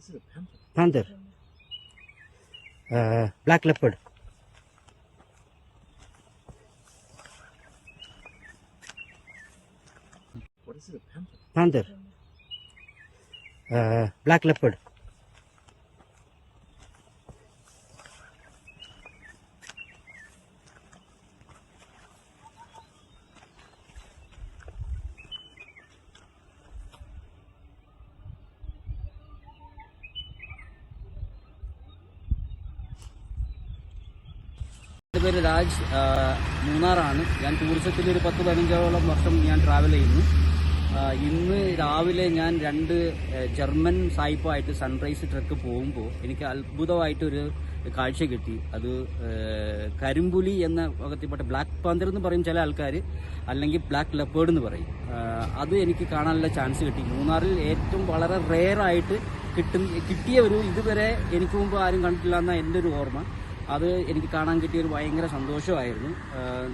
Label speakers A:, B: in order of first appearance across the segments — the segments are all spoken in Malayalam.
A: is it? A panther?
B: panther, uh, black leopard,
A: What is it? A panther?
B: panther, uh, black leopard,
C: പേര് രാജ് മൂന്നാറാണ്. ഞാൻ ടൂറിസത്തിൽ ഒരു പത്ത് പതിനഞ്ചോളം വർഷം ഞാൻ ട്രാവൽ ചെയ്യുന്നു. ഇന്ന് രാവിലെ ഞാൻ രണ്ട് ജർമ്മൻ സായിപ്പായിട്ട് സൺറൈസ് ട്രക്ക് പോകുമ്പോൾ എനിക്ക് അത്ഭുതമായിട്ടൊരു കാഴ്ച കിട്ടി. അത് കരിമ്പുലി എന്ന വകത്തിൽപ്പെട്ട ബ്ലാക്ക് പാന്തർ എന്ന് പറയും ചില ആൾക്കാർ അല്ലെങ്കിൽ ബ്ലാക്ക് ലെപ്പേർഡ് എന്ന് പറയും. അത് എനിക്ക് കാണാനുള്ള ചാൻസ് കിട്ടി. മൂന്നാറിൽ ഏറ്റവും വളരെ റെയർ കിട്ടുന്ന കിട്ടും കിട്ടിയ ഒരു ഇതുവരെ എനിക്ക് മുമ്പ് ആരും കണ്ടിട്ടില്ല എന്ന എന്റെ ഒരു ഓർമ്മ. അത് എനിക്ക് കാണാൻ കിട്ടിയ ഒരു ഭയങ്കര സന്തോഷമായിരുന്നു.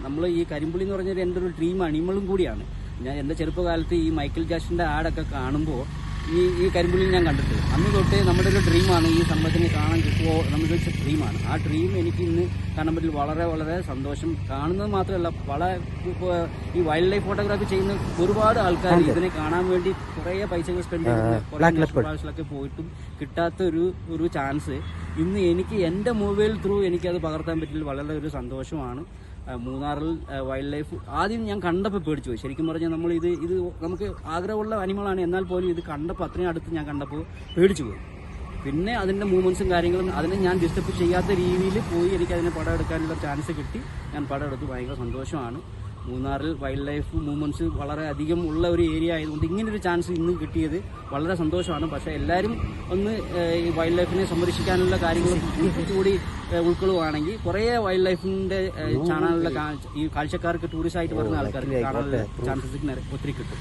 C: നമ്മൾ ഈ കരിമ്പുളി എന്ന് പറഞ്ഞൊരു എന്റെ ഒരു ഡ്രീം അണിമളും കൂടിയാണ്. ഞാൻ എന്റെ ചെറുപ്പകാലത്ത് ഈ മൈക്കിൾ ജാഷിന്റെ ആടൊക്കെ കാണുമ്പോൾ ഈ ഈ കരിമ്പുളി ഞാൻ കണ്ടിട്ട് അന്ന് തൊട്ടേ നമ്മുടെ ഒരു ഡ്രീമാണ് ഈ സംഭവത്തിനെ കാണാൻ കിട്ടുമോ നമ്മുടെ ഒരു ഡ്രീമാണ് ആ ഡ്രീം എനിക്ക് ഇന്ന് കാണാൻ പറ്റില്ല വളരെ വളരെ സന്തോഷം. കാണുന്നത് മാത്രമല്ല പല ഈ വൈൽഡ് ലൈഫ് ഫോട്ടോഗ്രാഫി ചെയ്യുന്ന ഒരുപാട് ആൾക്കാർ ഇതിനെ കാണാൻ വേണ്ടി കുറേ പൈസകൾ സ്പെൻഡ് ചെയ്ത് പാഴ്സിലൊക്കെ പോയിട്ടും കിട്ടാത്ത ഒരു ഒരു ചാൻസ് ഇന്ന് എനിക്ക് എന്റെ മൊബൈൽ ത്രൂ എനിക്കത് പകർത്താൻ പറ്റില്ല. വളരെ ഒരു സന്തോഷമാണ്. മൂന്നാറിൽ വൈൽഡ് ലൈഫ് ആദ്യം ഞാൻ കണ്ടപ്പോൾ പേടിച്ചു പോയി. ശരിക്കും പറഞ്ഞാൽ നമ്മൾ ഇത് ഇത് നമുക്ക് ആഗ്രഹമുള്ള അനിമളാണ് എന്നാൽ പോലും ഇത് കണ്ടപ്പോൾ അത്രയും അടുത്ത് ഞാൻ കണ്ടപ്പോൾ പേടിച്ചു പോയി. പിന്നെ അതിന്റെ മൂവ്മെന്റ്സും കാര്യങ്ങളും അതിനെ ഞാൻ ഡിസ്റ്റർബ് ചെയ്യാത്ത രീതിയിൽ പോയി എനിക്ക് അതിനെ പടം എടുക്കാനുള്ള ചാൻസ് കിട്ടി. ഞാൻ പടം എടുത്ത് ഭയങ്കര സന്തോഷമാണ്. മൂന്നാറിൽ വൈൽഡ് ലൈഫ് മൂവ്മെന്റ്സ് വളരെ അധികം ഉള്ള ഒരു ഏരിയ ആയതുകൊണ്ട് ഇങ്ങനൊരു ചാൻസ് ഇന്ന് കിട്ടിയത് വളരെ സന്തോഷമാണ്. പക്ഷേ എല്ലാവരും ഒന്ന് ഈ വൈൽഡ് ലൈഫിനെ സംരക്ഷിക്കാനുള്ള കാര്യങ്ങൾ കൂടി ഉൾക്കൊള്ളുവാണെങ്കിൽ കുറേ വൈൽഡ് ലൈഫിന്റെ ചാനലിലെ ഈ കാഴ്ചക്കാർക്ക് ടൂറിസ്റ്റ് ആയിട്ട് വരുന്ന ആൾക്കാർക്ക് കാണാനുള്ള ചാൻസസ് ഒത്തിരി കിട്ടും.